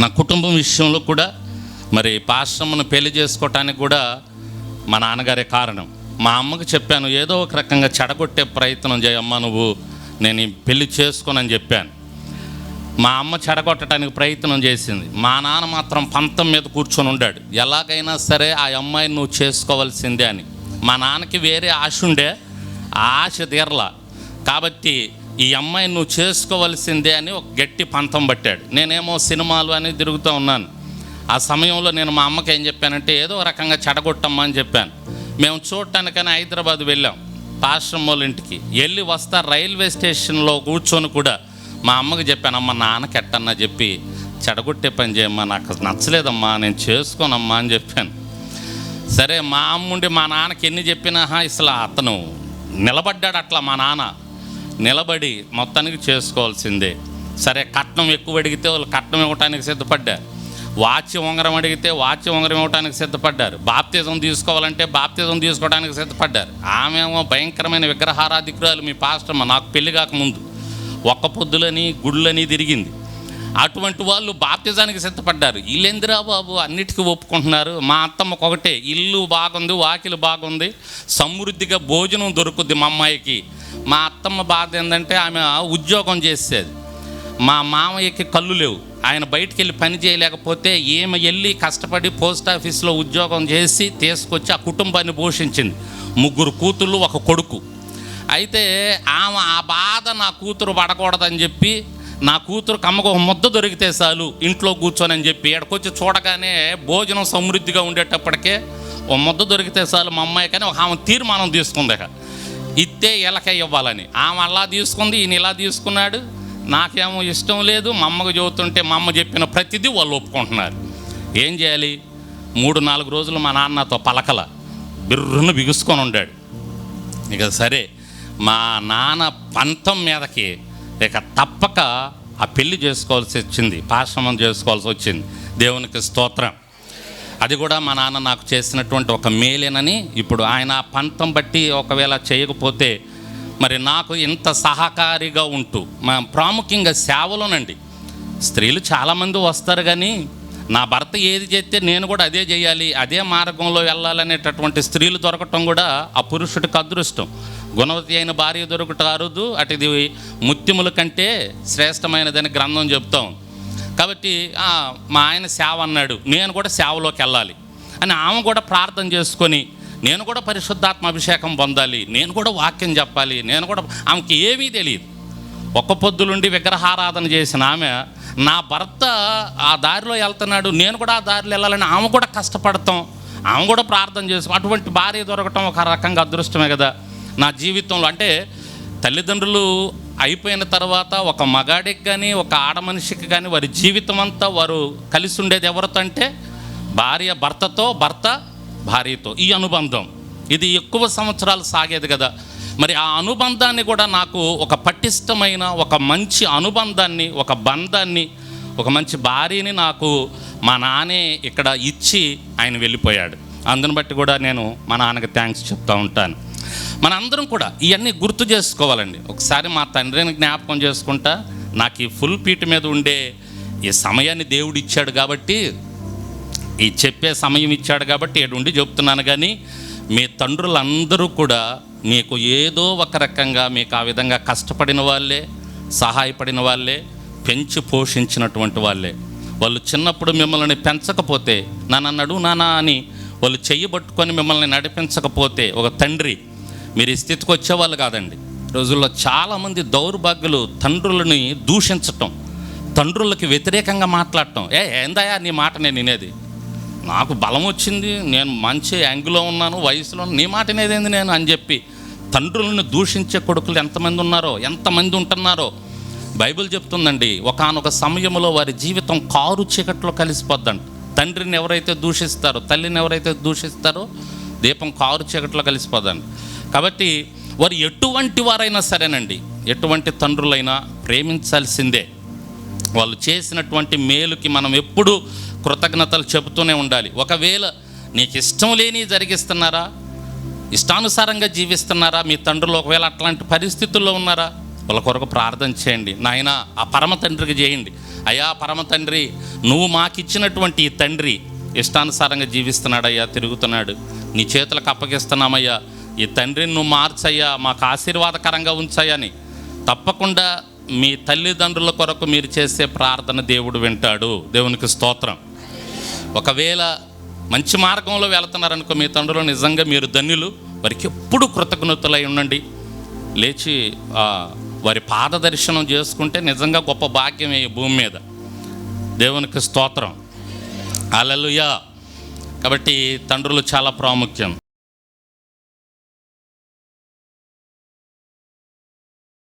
నా కుటుంబం విషయంలో కూడా మరి పాశ్రమను పెళ్ళి చేసుకోవటానికి కూడా మా నాన్నగారే కారణం. మా అమ్మకు చెప్పాను ఏదో ఒక రకంగా చెడగొట్టే ప్రయత్నం చేయమ్మా నువ్వు నేను పెళ్ళి చేసుకోనని చెప్పాను. మా అమ్మ చెడగొట్టడానికి ప్రయత్నం చేసింది. మా నాన్న మాత్రం పంతం మీద కూర్చొని ఉండాడు. ఎలాగైనా సరే ఆ అమ్మాయిని నువ్వు చేసుకోవాల్సిందే అని. మా నాన్నకి వేరే ఆశ ఉండే ఆ ఆశ తీరలా. కాబట్టి ఈ అమ్మాయి నువ్వు చేసుకోవలసిందే అని ఒక గట్టి పంతం పట్టాడు. నేనేమో సినిమాలు అని తిరుగుతూ ఉన్నాను. ఆ సమయంలో నేను మా అమ్మకి ఏం చెప్పానంటే ఏదో రకంగా చెడగొట్టమ్మా అని చెప్పాను. మేము చూడటానికని హైదరాబాద్ వెళ్ళాం పాశ్రమ్ వాళ్ళ ఇంటికి. వెళ్ళి వస్తా రైల్వే స్టేషన్లో కూర్చొని కూడా మా అమ్మకి చెప్పాను అమ్మ నాన్నకి ఎట్టన్నా చెప్పి చెడగొట్టే పని చేయమ్మా నాకు నచ్చలేదమ్మా నేను చేసుకోనమ్మా అని చెప్పాను. సరే మా అమ్ముండి మా నాన్నకి ఎన్ని చెప్పినా అసలు అతను నిలబడ్డాడు అట్లా మా నాన్న. నిలబడి మొత్తానికి చేసుకోవాల్సిందే. సరే కట్నం ఎక్కువ అడిగితే వాళ్ళు కట్నం ఇవ్వటానికి సిద్ధపడ్డారు. వాచ్య ఉంగరం అడిగితే వాచ్య ఉంగరం ఇవ్వడానికి సిద్ధపడ్డారు. బాప్తిజం తీసుకోవాలంటే బాప్తిజం తీసుకోవడానికి సిద్ధపడ్డారు. ఆమెమో భయంకరమైన విగ్రహారాధికురాలు మీ పాస్టమ్మ నాకు పెళ్ళి కాకముందు ఒక్క పొద్దులని గుళ్ళని తిరిగింది. అటువంటి వాళ్ళు బాప్తిజానికి సిద్ధపడ్డారు. వీళ్ళెందిరా బాబు అన్నిటికీ ఒప్పుకుంటున్నారు. మా అత్తమ్మకు ఒకటే ఇల్లు బాగుంది వాకిలు బాగుంది సమృద్ధిగా భోజనం దొరుకుద్ది మా అమ్మాయికి. మా అత్తమ్మ బాధ ఏంటంటే ఆమె ఉద్యోగం చేసేది. మా మామయ్యకి కళ్ళు లేవు. ఆయన బయటికి వెళ్ళి పని చేయలేకపోతే ఈమె వెళ్ళి కష్టపడి పోస్ట్ ఆఫీస్లో ఉద్యోగం చేసి తీసుకొచ్చి ఆ కుటుంబాన్ని పోషించింది. ముగ్గురు కూతుళ్ళు ఒక కొడుకు. అయితే ఆమె ఆ బాధ నా కూతురు పడకూడదని చెప్పి నా కూతురు కమ్మకు ఒక ముద్ద దొరికితే చాలు ఇంట్లో కూర్చొని చెప్పి ఎక్కడికొచ్చి చూడగానే భోజనం సమృద్ధిగా ఉండేటప్పటికే ఓ ముద్ద దొరికితే చాలు మా అమ్మాయి కానీ ఒక ఆమె తీర్మానం తీసుకుంది ఇత్తే ఇలాకే ఇవ్వాలని. ఆమె అలా తీసుకుంది ఈయన ఇలా తీసుకున్నాడు. నాకేమో ఇష్టం లేదు. మా అమ్మకు చెబుతుంటే మా అమ్మ చెప్పిన ప్రతిదీ వాళ్ళు ఒప్పుకుంటున్నారు. ఏం చేయాలి? మూడు నాలుగు రోజులు మా నాన్నతో పలకల. బిర్రును బిగుసుకొని ఉండాడు. ఇక సరే మా నాన్న పంతం మీదకి ఇక తప్పక ఆ పెళ్ళి చేసుకోవాల్సి వచ్చింది. పాశ్రమం చేసుకోవాల్సి వచ్చింది. దేవునికి స్తోత్రం. అది కూడా మా నాన్న నాకు చేసినటువంటి ఒక మేలేనని ఇప్పుడు ఆయన పంతం బట్టి ఒకవేళ చేయకపోతే మరి నాకు ఇంత సహకారిగా ఉంటూ మా ప్రాముఖ్యంగా సేవలోనండి. స్త్రీలు చాలామంది వస్తారు కానీ నా భర్త ఏది చేస్తే నేను కూడా అదే చేయాలి అదే మార్గంలో వెళ్ళాలనేటటువంటి స్త్రీలు దొరకటం కూడా ఆ పురుషుడికి అదృష్టం. గుణవతి అయిన భార్య దొరకట అరుదు అటు ఇది ముత్యముల కంటే శ్రేష్టమైనదని గ్రంథం చెప్తాం. కాబట్టి మా ఆయన సేవ అన్నాడు నేను కూడా సేవలోకి వెళ్ళాలి. అని ఆమె కూడా ప్రార్థన చేసుకొని నేను కూడా పరిశుద్ధాత్మ అభిషేకం పొందాలి నేను కూడా వాక్యం చెప్పాలి నేను కూడా ఆమెకి ఏమీ తెలియదు. ఒక్క పొద్దులుండి విగ్రహారాధన చేసిన ఆమె నా భర్త ఆ దారిలో వెళ్తున్నాడు నేను కూడా ఆ దారిలో వెళ్ళాలని ఆమె కూడా కష్టపడతాం. ఆమె కూడా ప్రార్థన చేసుకో అటువంటి భార్య దొరకటం ఒక రకంగా అదృష్టమే కదా. నా జీవితంలో అంటే తల్లిదండ్రులు అయిపోయిన తర్వాత ఒక మగాడికి కానీ ఒక ఆడ మనిషికి కానీ వారి జీవితం అంతా వారు కలిసి ఉండేది ఎవరితో అంటే భార్య భర్తతో భర్త భార్యతో. ఈ అనుబంధం. ఇది ఎక్కువ సంవత్సరాలు సాగేది కదా. మరి ఆ అనుబంధాన్ని కూడా నాకు ఒక పటిష్టమైన ఒక మంచి అనుబంధాన్ని ఒక బంధాన్ని ఒక మంచి భార్యని నాకు మా నాన్నే ఇక్కడ ఇచ్చి ఆయన వెళ్ళిపోయాడు. అందుని బట్టి కూడా నేను మా నాన్నకి థ్యాంక్స్ చెప్తూ ఉంటాను. మన అందరం కూడా ఇవన్నీ గుర్తు చేసుకోవాలండి. ఒకసారి మా తండ్రిని జ్ఞాపకం చేసుకుంటా నాకు ఈ ఫుల్ పీట మీద ఉండే ఈ సమయాన్ని దేవుడు ఇచ్చాడు కాబట్టి ఈ చెప్పే సమయం ఇచ్చాడు కాబట్టి ఏడుండి చెప్తున్నాను కానీ మీ తండ్రులందరూ కూడా మీకు ఏదో ఒక రకంగా మీకు ఆ విధంగా కష్టపడిన వాళ్ళే సహాయపడిన వాళ్ళే పెంచి పోషించినటువంటి వాళ్ళే. వాళ్ళు చిన్నప్పుడు మిమ్మల్ని పెంచకపోతే నాన్న నడు నానా అని వాళ్ళు చెయ్యబట్టుకొని మిమ్మల్ని నడిపించకపోతే ఒక తండ్రి మీరు ఈ స్థితికి వచ్చేవాళ్ళు కాదండి. రోజుల్లో చాలామంది దౌర్భాగ్యులు తండ్రులని దూషించటం తండ్రులకి వ్యతిరేకంగా మాట్లాడటం. ఏ ఏందయ్యా నీ మాట నేను వినేది? నాకు బలం వచ్చింది నేను మంచి యాంగిల్లో ఉన్నాను వయసులో నీ మాట వినేదేంది నేను అని చెప్పి తండ్రులను దూషించే కొడుకులు ఎంతమంది ఉన్నారో ఎంతమంది ఉంటున్నారో బైబిల్ చెప్తుందండి ఒకానొక సమయంలో వారి జీవితం కారు చీకట్లో కలిసిపోద్దంట. తండ్రిని ఎవరైతే దూషిస్తారో తల్లిని ఎవరైతే దూషిస్తారో దీపం కారు చీకట్లో కలిసిపోద్దండి కాబట్టి వారు ఎటువంటి వారైనా సరేనండి. ఎటువంటి తండ్రులైనా ప్రేమించాల్సిందే. వాళ్ళు చేసినటువంటి మేలుకి మనం ఎప్పుడూ కృతజ్ఞతలు చెబుతూనే ఉండాలి. ఒకవేళ నీకు ఇష్టం లేని జరిగిస్తున్నారా? ఇష్టానుసారంగా జీవిస్తున్నారా? మీ తండ్రులు ఒకవేళ అట్లాంటి పరిస్థితుల్లో ఉన్నారా? వాళ్ళ కొరకు ప్రార్థన చేయండి. నాయన ఆ పరమ తండ్రికి చేయండి. అయ్యా పరమ తండ్రి నువ్వు మాకిచ్చినటువంటి ఈ తండ్రి ఇష్టానుసారంగా జీవిస్తున్నాడయ్యా తిరుగుతున్నాడు. నీ చేతులకు అప్పగిస్తున్నామయ్యా. ఈ తండ్రిని నువ్వు మార్చయ్యా మాకు ఆశీర్వాదకరంగా ఉంచాయని తప్పకుండా మీ తల్లిదండ్రుల కొరకు మీరు చేసే ప్రార్థన దేవుడు వింటాడు. దేవునికి స్తోత్రం. ఒకవేళ మంచి మార్గంలో వెళ్తున్నారనుకో మీ తండ్రులు నిజంగా మీరు ధన్యులు. వారికి ఎప్పుడు కృతజ్ఞతలై ఉండండి. లేచి వారి పాద దర్శనం చేసుకుంటే నిజంగా గొప్ప భాగ్యమే ఈ భూమి మీద. దేవునికి స్తోత్రం. అలలుయా కాబట్టి తండ్రులు చాలా ప్రాముఖ్యం.